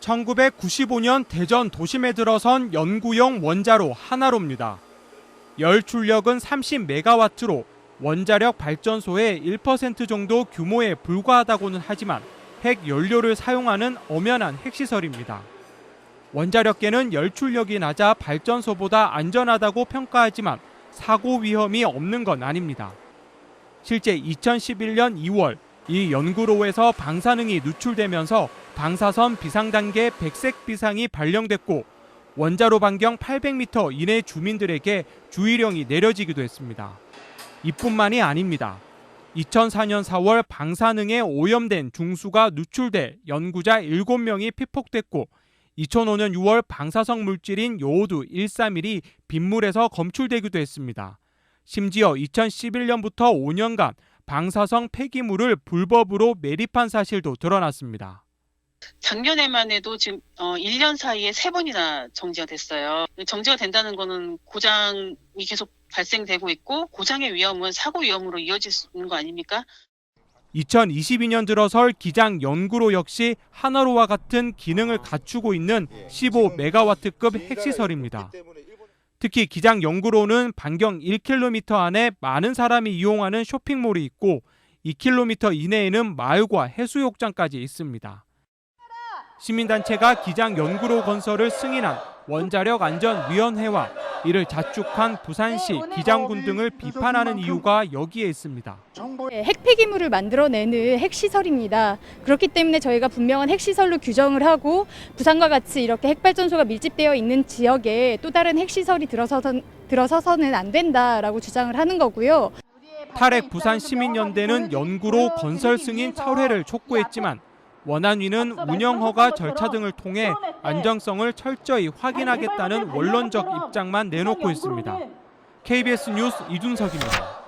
1995년 대전 도심에 들어선 연구용 원자로 하나로입니다. 열 출력은 30메가와트로 원자력 발전소의 1% 정도 규모에 불과하다고는 하지만 핵 연료를 사용하는 엄연한 핵시설입니다. 원자력계는 열 출력이 낮아 발전소보다 안전하다고 평가하지만 사고 위험이 없는 건 아닙니다. 실제 2011년 2월 이 연구로에서 방사능이 누출되면서 방사선 비상 단계 백색 비상이 발령됐고 원자로 반경 800m 이내 주민들에게 주의령이 내려지기도 했습니다. 이뿐만이 아닙니다. 2004년 4월 방사능에 오염된 중수가 누출돼 연구자 7명이 피폭됐고 2005년 6월 방사성 물질인 요오드 131이 빗물에서 검출되기도 했습니다. 심지어 2011년부터 5년간 방사성 폐기물을 불법으로 매립한 사실도 드러났습니다. 작년에만 해도 지금 어 1년 사이에 세 번이나 정지가 됐어요. 정지가 된다는 거는 고장이 계속 발생되고 있고 고장의 위험은 사고 위험으로 이어질 수 있는 거 아닙니까? 2022년 들어설 기장 연구로 역시 하나로와 같은 기능을 갖추고 있는 15메가와트급 핵시설입니다. 특히 기장 연구로는 반경 1km 안에 많은 사람이 이용하는 쇼핑몰이 있고 2km 이내에는 마을과 해수욕장까지 있습니다. 시민단체가 기장 연구로 건설을 승인한 원자력 안전위원회와 이를 자축한 부산시 기장군 등을 비판하는 이유가 여기에 있습니다. 네, 핵 폐기물을 만들어내는 핵시설입니다. 그렇기 때문에 저희가 분명한 핵시설로 규정을 하고 부산과 같이 이렇게 핵발전소가 밀집되어 있는 지역에 또 다른 핵시설이 들어서선, 들어서서는 안 된다라고 주장을 하는 거고요. 탈핵 부산 시민연대는 연구로 건설 승인 철회를 촉구했지만 원안위는 운영 허가 절차 등을 통해 안정성을 철저히 확인하겠다는 원론적 입장만 내놓고 있습니다. KBS 뉴스 이준석입니다.